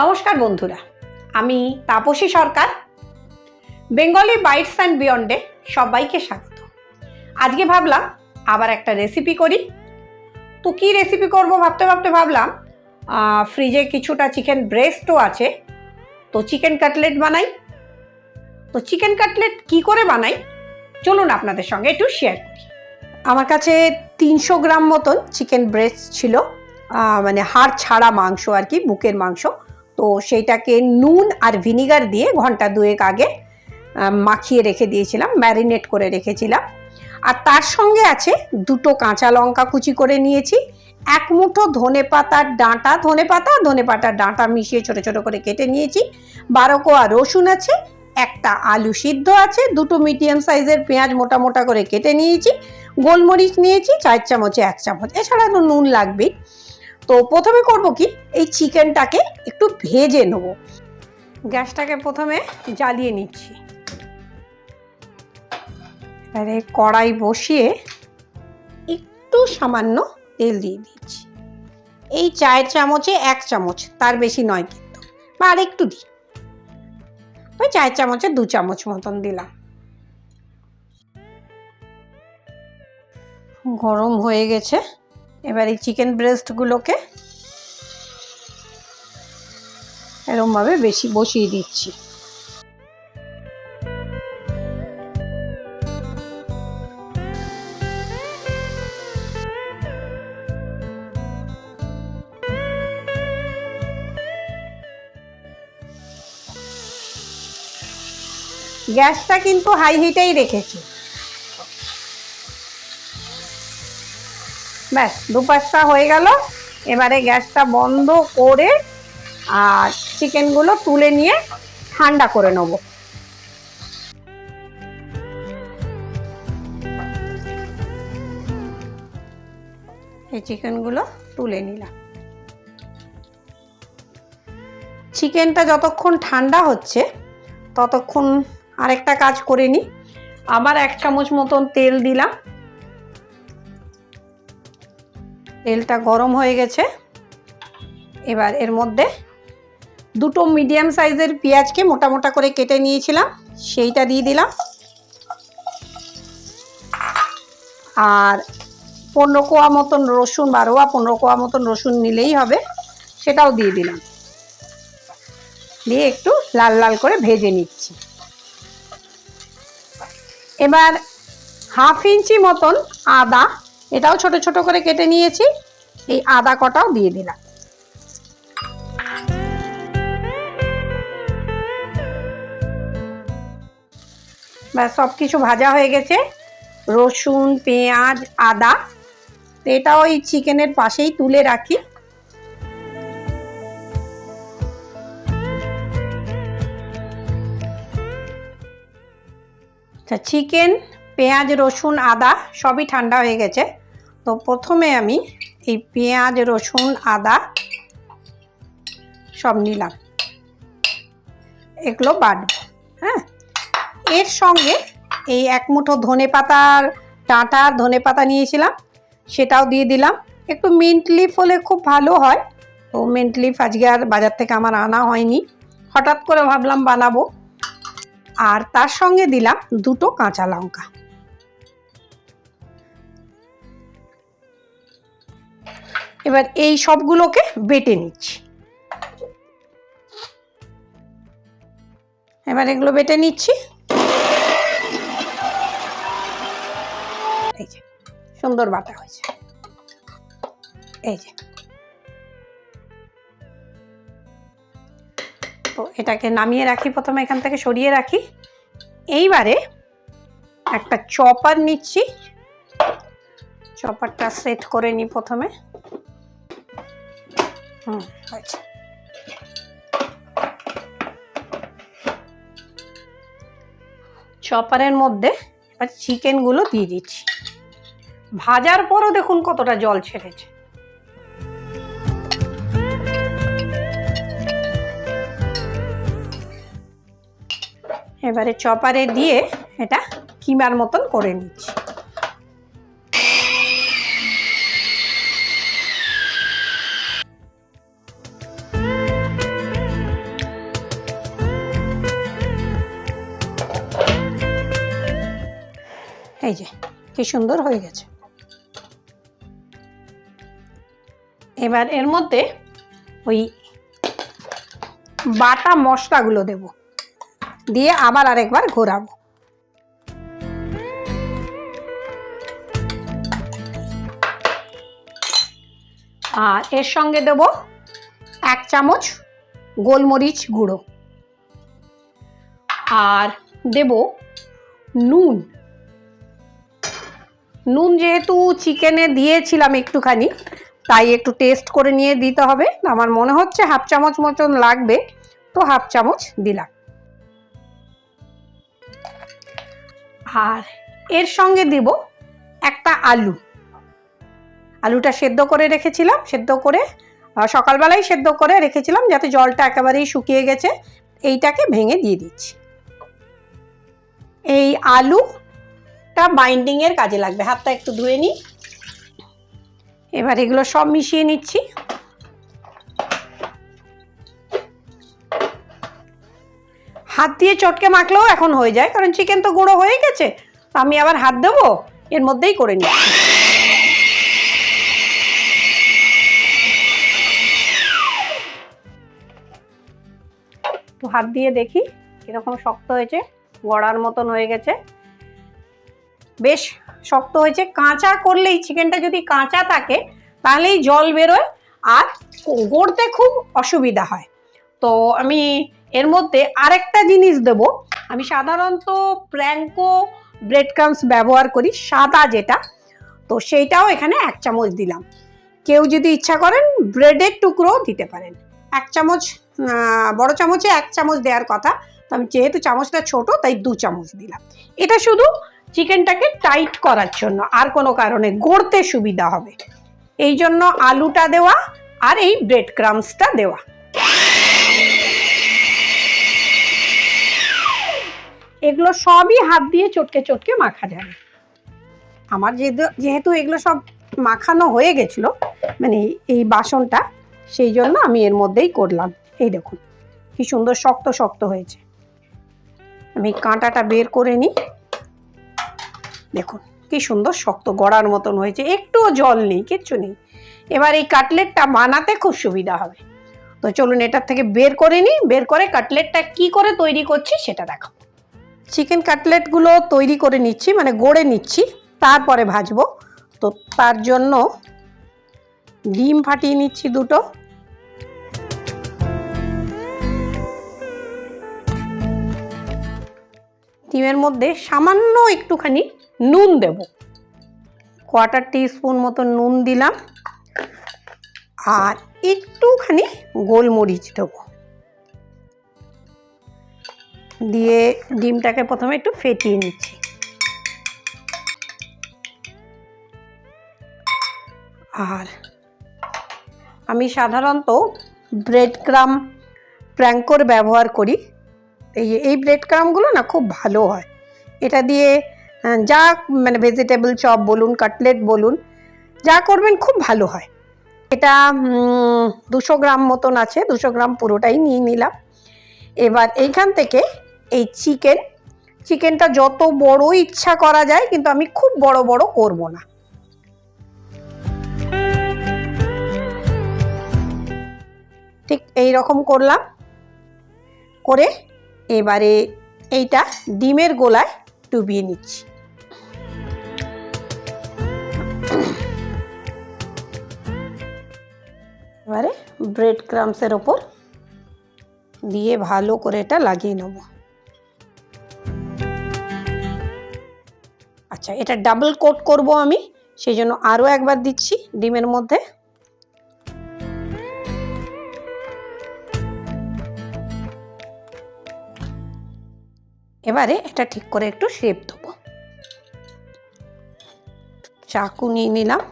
নমস্কার বন্ধুরা, আমি Tapasi Sarkar, Bengali bites and বিয়ন্ডে সবাইকে স্বাগত। আজকে ভাবলাম আবার একটা রেসিপি করি। তো কী রেসিপি করব ভাবতে ভাবতে ভাবলাম ফ্রিজে কিছুটা চিকেন ব্রেস্টও আছে, তো চিকেন কাটলেট বানাই। তো চিকেন কাটলেট কি করে বানাই, চলুন আপনাদের সঙ্গে একটু শেয়ার করি। আমার কাছে তিনশো গ্রাম মতন চিকেন ব্রেস্ট ছিল মানে হাড় ছাড়া মাংস আর কি, বুকের মাংস। তো সেইটাকে নুন আর ভিনিগার দিয়ে ঘণ্টা দুয়েক আগে মাখিয়ে রেখে দিয়েছিলাম, ম্যারিনেট করে রেখেছিলাম। আর তার সঙ্গে আছে দুটো কাঁচা লঙ্কা কুচি করে নিয়েছি, এক মুঠো ধনে পাতার ডাঁটা, ধনে পাতা, ধনে পাতার ডাঁটা মিশিয়ে ছোট ছোট করে কেটে নিয়েছি। বারো কোয়া রসুন আছে, একটা আলু সিদ্ধ আছে, দুটো মিডিয়াম সাইজের পেঁয়াজ মোটা মোটা করে কেটে নিয়েছি, গোলমরিচ নিয়েছি, চার চামচে এক চামচ। এছাড়া তো নুন লাগবেই। তো প্রথমে করব কি? এই চিকেনটাকে একটু ভেজে নেব। গ্যাসটাকে প্রথমে জ্বালিয়ে নিচ্ছি। এবারে কড়াই বসিয়ে একটু সামান্য তেল দিয়ে দিচ্ছি। এই চায়ের চামচে এক চামচ, তার বেশি নয় কিন্তু। বা আর একটু দিই ওই চায়ের চামচে দু চামচ মতন দিলাম। গরম হয়ে গেছে। এবার এই চিকেন ব্রেস্টগুলোকে এরমভাবে বেশি বসিয়ে দিচ্ছি। গ্যাসটা কিন্তু হাই হিটেই রেখেছি। ব্যাস, দুপাশটা হয়ে গেল। এবারে গ্যাসটা বন্ধ করে আর চিকেনগুলো তুলে নিয়ে ঠান্ডা করে নেব। এই চিকেনগুলো তুলে নিলাম। চিকেনটা যতক্ষণ ঠান্ডা হচ্ছে, ততক্ষণ আরেকটা কাজ করে নিই আবার এক চামচ মতন তেল দিলাম। তেলটা গরম হয়ে গেছে। এবার এর মধ্যে দুটো মিডিয়াম সাইজের পেঁয়াজকে মোটা মোটা করে কেটে নিয়েছিলাম, সেইটা দিয়ে দিলাম। আর পনেরো কোয়া মতন রসুন বারোয়া পনেরো কোয়া মতন রসুন নিলেই হবে, সেটাও দিয়ে দিলাম। দিয়ে একটু লাল লাল করে ভেজে নিচ্ছি। এবার হাফ ইঞ্চি মতন আদা এটাও ছোট ছোট করে কেটে নিয়েছি। এই আদা কটাও দিয়ে দিলাম। ব্যাস সব কিছু ভাজা হয়ে গেছে। রসুন, পেঁয়াজ, আদা এটা ওই চিকেনের পাশেই তুলে রাখি। আচ্ছা চিকেন পেঁয়াজ, রসুন, আদা সবই ঠান্ডা হয়ে গেছে। তো প্রথমে আমি এই পেঁয়াজ, রসুন, আদা সব নিলাম। এগুলো বাটবো হ্যাঁ? এর সঙ্গে এই এক মুঠো ধনে পাতার ডাঁটা, ধনে পাতা নিয়েছিলাম, সেটাও দিয়ে দিলাম। একটু মিন্ট লিফ হলে খুব ভালো হয়। তো মিন্ট লিফ আজকে আর বাজার থেকে আমার আনা হয়নি। হঠাৎ করে ভাবলাম বানাবো। আর তার সঙ্গে দিলাম দুটো কাঁচা লঙ্কা। এবার এই সবগুলোকে বেটে নিচ্ছি। এবার এগুলো বেটে নিচ্ছি। এই যে, সুন্দর বাটা হয়েছে। এই যে। তো এটাকে নামিয়ে রাখি, প্রথমে এখান থেকে সরিয়ে রাখি। এইবারে একটা চপার নিচ্ছি। চপারটা সেট করে নিই প্রথমে। হুম। হয়েছে। চপারের মধ্যে এবার চিকেনগুলো দিয়ে দিচ্ছি। ভাজার পরও দেখুন কতটা জল ছেড়েছে। এবারে চপারে দিয়ে এটা কিমার মতন করে নিচ্ছি। এই যে, কি সুন্দর হয়ে গেছে। এবার এর মধ্যে ওই বাটা মশলাগুলো দেব। দিয়ে আবার আরেকবার ঘোরাবো। আর এর সঙ্গে দেব এক চামচ গোলমরিচ গুঁড়ো। আর দেব নুন। নুন যেহেতু চিকেনে দিয়েছিলাম একটুখানি তাই একটু টেস্ট করে নিয়ে দিতে হবে। আমার মনে হচ্ছে হাফ চামচ মতন লাগবে তো হাফ চামচ দিলাম। আর এর সঙ্গে দিব একটা আলু। আলুটা সেদ্ধ করে রেখেছিলাম সেদ্ধ করে আহ, সকালবেলায় সেদ্ধ করে রেখেছিলাম যাতে জলটা একেবারেই শুকিয়ে গেছে। এইটাকে ভেঙে দিয়ে দিচ্ছি। এই আলুটা বাইন্ডিংয়ের কাজে লাগবে। হাতটা একটু ধুয়ে নিই। এবার এগুলো সব মিশিয়ে নিচ্ছি। হাত দিয়ে চটকে মাখলেও এখন হয়ে যায়, কারণ চিকেন তো গুঁড়ো হয়ে গেছে। আমি আবার হাত দেবো? এর মধ্যেই করে একটু হাত দিয়ে দেখি কীরকম শক্ত হয়েছে, গড়ার মতন হয়ে গেছে। বেশ শক্ত হয়েছে। কাঁচা করলেই চিকেনটা যদি কাঁচা থাকে, তাহলেই জল বেরোয় আর গড়তে খুব অসুবিধা হয়। তো আমি এর মধ্যে আরেকটা জিনিস দেব। আমি সাধারণত প্র্যাঙ্কো ব্রেড ক্রামস ব্যবহার করি, সাদা যেটা, তো সেইটাও এখানে এক চামচ দিলাম। কেউ যদি ইচ্ছা করেন ব্রেডের টুকরো দিতে পারেন। এক চামচ বড় চামচে এক চামচ দেওয়ার কথা। তো আমি যেহেতু চামচটা ছোট, তাই দু চামচ দিলাম। এটা শুধু চিকেনটাকে টাইট করার জন্য, আর কোনো কারণে গড়তে সুবিধা হবে। এই জন্য আলুটা দেওয়া আর এই ব্রেড ক্রামসটা দেওয়া। এগুলো সবই হাত দিয়ে চটকে চটকে মাখা যাবে। আমার যেহেতু যেহেতু এগুলো সব মাখানো হয়ে গেছিল মানে এই বাসনটা, সেই জন্য আমি এর মধ্যেই করলাম। এই দেখুন, কি সুন্দর শক্ত শক্ত হয়েছে। আমি কাঁটাটা বের করে নিই। দেখুন, কি সুন্দর শক্ত গড়ার মতন হয়েছে, একটুও জল নেই, কিচ্ছু নেই। এবার এই কাটলেটটা বানাতে খুব সুবিধা হবে। তো চলুন এটার থেকে বের করে নিই, বের করে কাটলেটটা কি করে তৈরি করছি সেটা দেখাবো। চিকেন কাটলেটগুলো তৈরি করে নিচ্ছি মানে গড়ে নিচ্ছি, তারপরে ভাজবো। তো তার জন্য ডিম ফাটিয়ে নিচ্ছি দুটো। ডিমের মধ্যে সামান্য একটুখানি নুন দেব। কোয়ার্টার টিস্পুন মতো নুন দিলাম। আর একটুখানি গোলমরিচ দেবো। দিয়ে ডিমটাকে প্রথমে একটু ফেটিয়ে নিচ্ছি। আর আমি সাধারণত ব্রেড ক্রাম, প্র্যাঙ্কর ব্যবহার করি। এই এই ব্রেড ক্রামগুলো না খুব ভালো হয়। এটা দিয়ে যা মানে ভেজিটেবল চপ বলুন কাটলেট বলুন, যা করবেন খুব ভালো হয়। এটা দুশো গ্রাম মতন আছে, দুশো গ্রাম পুরোটাই নিয়ে নিলাম। এবার এইখান থেকে এই চিকেন চিকেনটা যত বড় ইচ্ছা করা যায়, কিন্তু আমি খুব বড় বড় করব না। ঠিক এই রকম করলাম। করে এবারে এইটা ডিমের গোলায় ডুবিয়ে নিচ্ছি। এবারে ব্রেড ক্রামসের ওপর দিয়ে ভালো করে এটা লাগিয়ে নেব। আচ্ছা এটা ডাবল কোট করব আমি সেই জন্য আরও একবার দিচ্ছি ডিমের মধ্যে। এবারে এটা ঠিক করে একটু শেপ দেবো। চাকু নিয়ে নিলাম।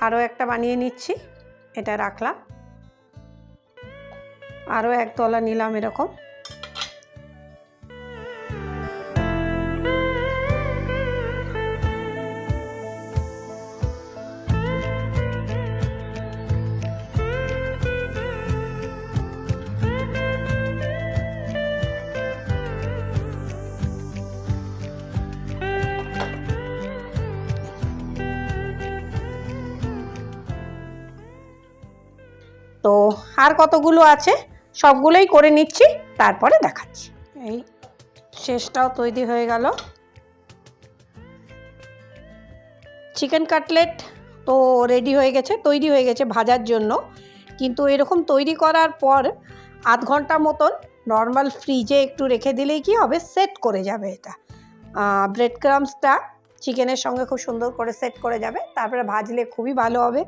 আরও একটা বানিয়ে নিচ্ছি এটা রাখলাম। আরও এক তলা নিলাম এরকম। তো আর কতগুলো আছে? সবগুলোই করে নিচ্ছি, তারপরে দেখাচ্ছি। এই শেষটাও তৈরি হয়ে গেল। চিকেন কাটলেট তো রেডি হয়ে গেছে, তৈরি হয়ে গেছে ভাজার জন্য। কিন্তু এরকম তৈরি করার পর আধ ঘণ্টা মতন নর্মাল ফ্রিজে একটু রেখে দিলেই কি হবে? সেট করে যাবে এটা। ব্রেড ক্রামসটা চিকেনের সঙ্গে খুব সুন্দর করে সেট করে যাবে। তারপরে ভাজলে খুবই ভালো হবে।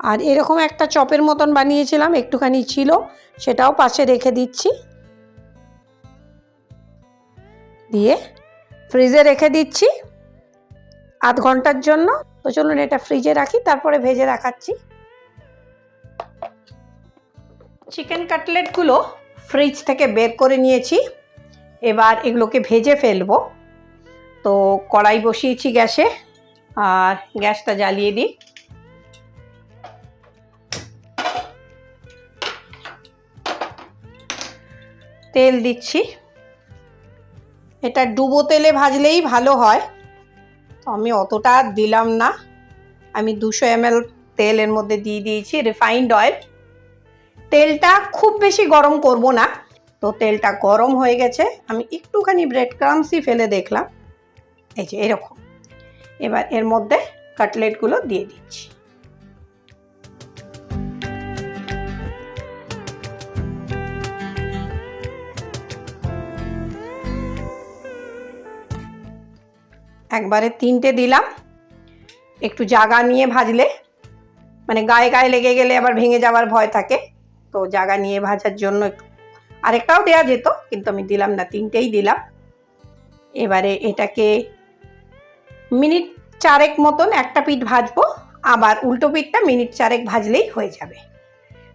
আর এরকম একটা চপের মতন বানিয়েছিলাম, একটুখানি ছিল, সেটাও পাশে রেখে দিচ্ছি। দিয়ে ফ্রিজে রেখে দিচ্ছি আধ ঘণ্টার জন্য। তো চলুন এটা ফ্রিজে রাখি, তারপরে ভেজে রাখাচ্ছি চিকেন কাটলেটগুলো ফ্রিজ থেকে বের করে নিয়েছি। এবার এগুলোকে ভেজে ফেলব। তো কড়াই বসিয়েছি গ্যাসে, আর গ্যাসটা জ্বালিয়ে দিই। তেল দিচ্ছি। এটা ডুবো তেলে ভাজলেই ভালো হয়। তো আমি অতটা দিলাম না। আমি দুশো এমএল তেল এর মধ্যে দিয়ে দিয়েছি রিফাইন্ড অয়েল তেলটা খুব বেশি গরম করব না। তো তেলটা গরম হয়ে গেছে। আমি একটুখানি ব্রেড ক্রামসই ফেলে দেখলাম। এই যে এরকম। এবার এর মধ্যে কাটলেটগুলো দিয়ে দিচ্ছি। একবারে তিনটে দিলাম। একটু জাগা নিয়ে ভাজলে মানে গায়ে গায়ে লেগে গেলে আবার ভেঙে যাওয়ার ভয় থাকে। তো জাগা নিয়ে ভাজার জন্য একটু, আরেকটাও দেওয়া যেত, কিন্তু আমি দিলাম না, তিনটেই দিলাম। এবারে এটাকে মিনিট চারেক মতন একটা পিঠ ভাজবো, আবার উল্টো পিঠটা মিনিট চারেক ভাজলেই হয়ে যাবে।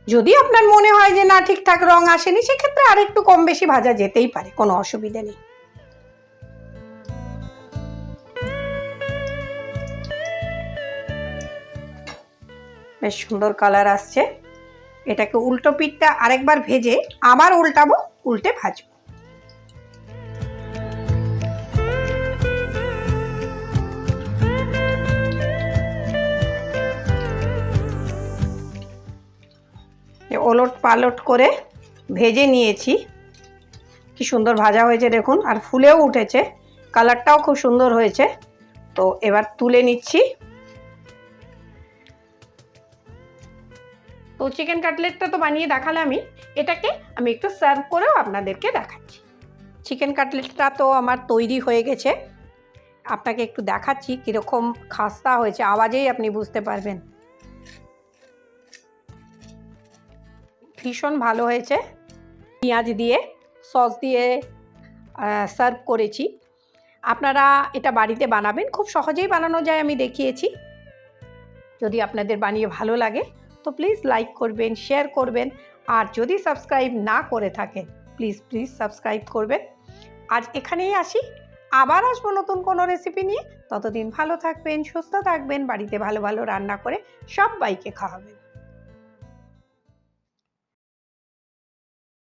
যদি আপনার মনে হয় যে না, ঠিকঠাক রং আসেনি, সেক্ষেত্রে আরেকটু কম বেশি ভাজা যেতেই পারে, কোনো অসুবিধে নেই। বেশ সুন্দর কালার আসছে। এটাকে উল্টো পিঠটা আরেকবার ভেজে আবার উল্টাবো, উল্টে ভাজবো। ওলট পালট করে ভেজে নিয়েছি। কি সুন্দর ভাজা হয়েছে দেখুন, আর ফুলেও উঠেছে। কালারটাও খুব সুন্দর হয়েছে। তো এবার তুলে নিচ্ছি। তো চিকেন কাটলেটটা তো বানিয়ে দেখালে আমি এটাকে আমি একটু সার্ভ করেও আপনাদেরকে দেখাচ্ছি। চিকেন কাটলেটটা তো আমার তৈরি হয়ে গেছে। আপনাকে একটু দেখাচ্ছি কীরকম খাস্তা হয়েছে, আওয়াজেই আপনি বুঝতে পারবেন। ভীষণ ভালো হয়েছে। পেঁয়াজ দিয়ে, সস দিয়ে সার্ভ করেছি। আপনারা এটা বাড়িতে বানাবেন, খুব সহজেই বানানো যায় আমি দেখিয়েছি। যদি আপনাদের বানিয়ে ভালো লাগে। তো প্লিজ লাইক করবেন শেয়ার করবেন। আর যদি সাবস্ক্রাইব না করে থাকেন প্লিজ প্লিজ সাবস্ক্রাইব করবেন। আজ এখানেই আসি। আবার আসব নতুন কোনো রেসিপি নিয়ে। ততদিন ভালো থাকবেন, সুস্থ থাকবেন, বাড়িতে ভালো ভালো রান্না করে সবাইকে খাওয়াবেন।